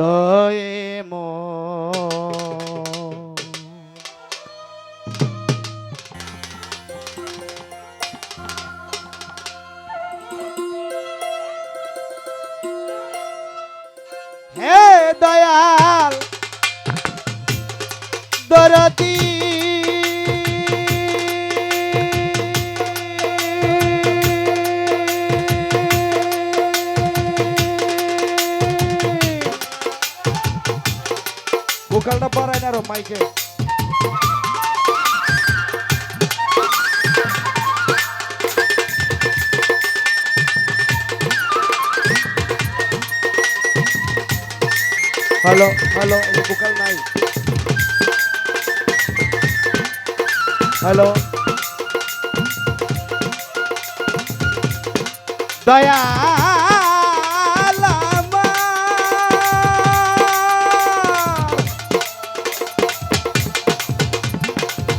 হৃদয়ে মো। হে দয়াল ভোকালটা পারায় না আরও মাইকে হ্যালো হ্যালো ভোকাল নাই হ্যালো দয়াল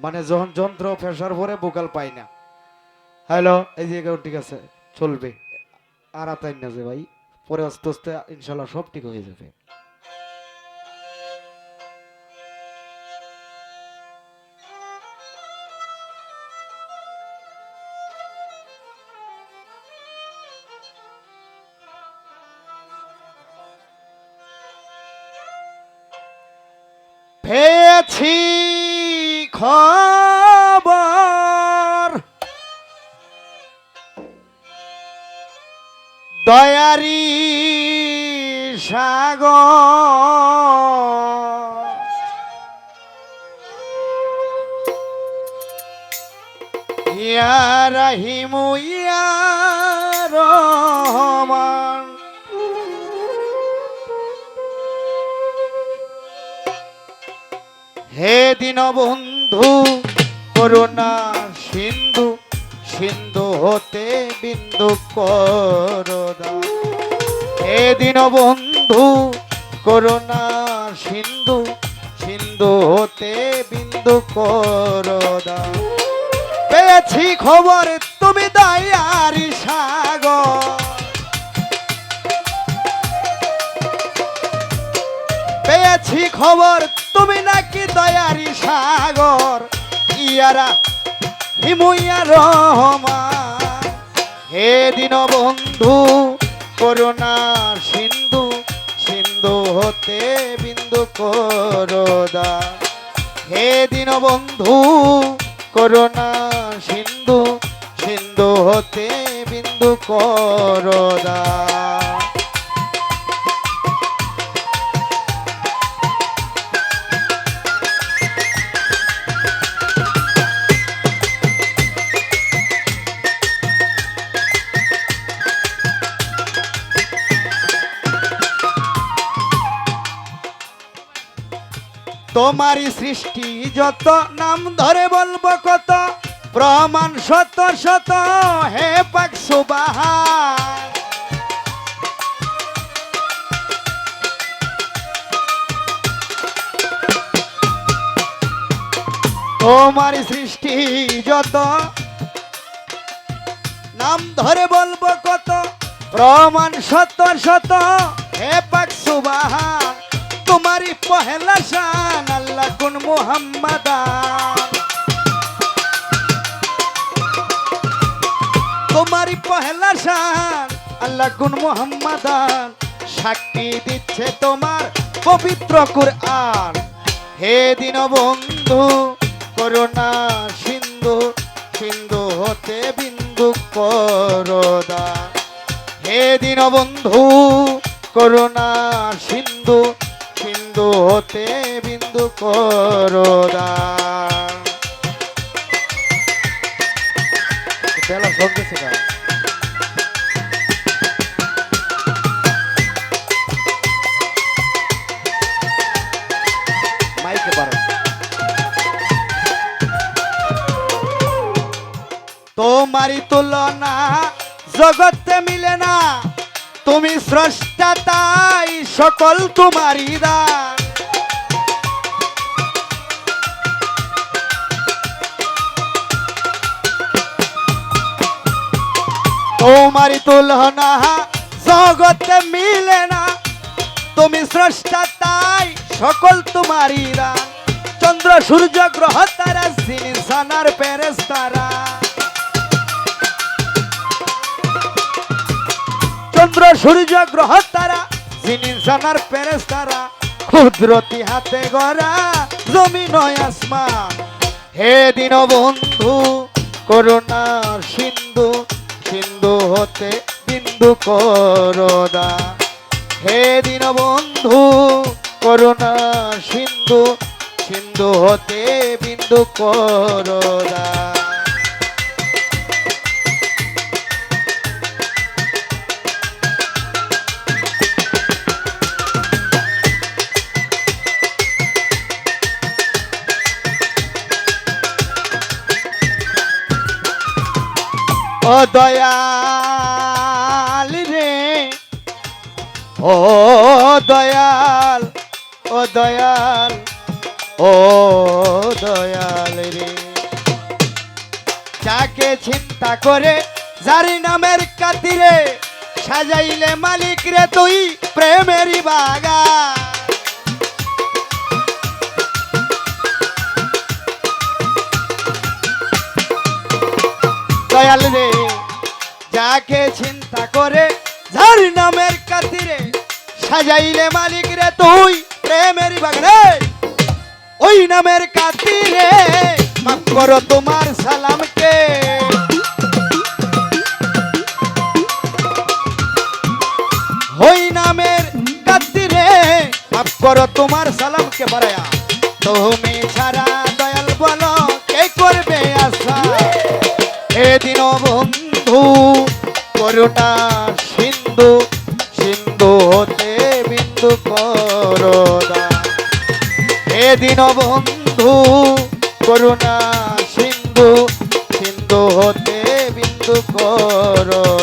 মানে যখন যন্ত্র প্রেশার ভরে বোকাল পাই না। হ্যালো, এই যে ঠিক আছে, চলবে। আর আতাই না যে ভাই। পরে আস্তে আস্তে ইনশাল্লাহ সব ঠিক হয়ে যাবে। পেয়েছি। খবর। দয়ারি সাগর। ইয়া রাহিমু ইয়া রহমান। বন্ধু করুণা সিন্ধু সিন্ধু হতে বিন্দু করদা হে দিন বন্ধু করুণা সিন্ধু সিন্ধু হতে বিন্দু করদা পেয়েছি খবর, তুমি দয়ারি সাগর। খবর, তুমি নাকি দয়ারি সাগর? ইয়ারা হিমুইয়া রহমা হে দিন বন্ধু, করুণা সিন্ধু সিন্ধু হতে বিন্দু করদা। হে দিন বন্ধু, করুণা সিন্ধু সিন্ধু হতে বিন্দু করদা। তোমারই সৃষ্টি যত, নাম ধরে বলব কত, প্রমাণ শত শত, হে পাক সুবাহা তোমারই সৃষ্টি যত, নাম ধরে বলব কত, প্রমাণ শত শত, হে পাক সুবাহা তোমারই পহেলা শান, আল্লাহ কুন মুহাম্মাদান তোমারই পহেলা শান, আল্লাহ কুন মুহাম্মাদান সাক্ষী দিচ্ছে তোমার পবিত্র কুরআন। হে দিন বন্ধু করুণা সিন্ধু সিন্ধু হতে বিন্দু করদা। হে দিন বন্ধু করুণা সিন্ধু বিন্দু হতে বিন্দু করোদা তোমারি তুলনা জগতে মিলে না। তুমি স্রষ্টা তাই সকল তোমারই দান তোমারই তুলনা জগতে মিলে না। তুমি স্রষ্টা, তাই সকল তোমারই দান চন্দ্র, সূর্য, গ্রহ, তারা সিনিসানার প্যারেস তারা চন্দ্র, সূর্য, গ্রহ, তারা সিনিসানার প্যারেস তারা ক্ষুদ্রতি হাতে গড়া জমিন আসমান। হে দিন বন্ধু করুণার সিন্ধু সিন্ধু হতে বিন্দু করদা। হে দিন বন্ধু করুণা সিন্ধু সিন্ধু হতে বিন্দু করদা। দয়াল রে। ও দয়াল ও দয়াল ও দয়াল রে। যাকে চিন্তা করে যারি নামের কাতিরে সাজাইলে মালিক রে তুই প্রেমেরই বাগা দয়াল রে। যাকে চিন্তা করে, যার নামের কাতিরে সাজাইলে মালিক রে তুই, প্রেমের বাগরে ওই নামের কাতিরে মাফ করো তোমার সালামকে। ওই নামের কাতিরে মাফ করো তোমার সালামকে বাড়ায়া। তুমি ছাড়া দয়াল বলো, কে করবে? করুণা সিন্ধু সিন্ধু হতে বিন্দু করদা। এদিন বন্ধু করুণা সিন্ধু সিন্ধু হতে বিন্দু করদা।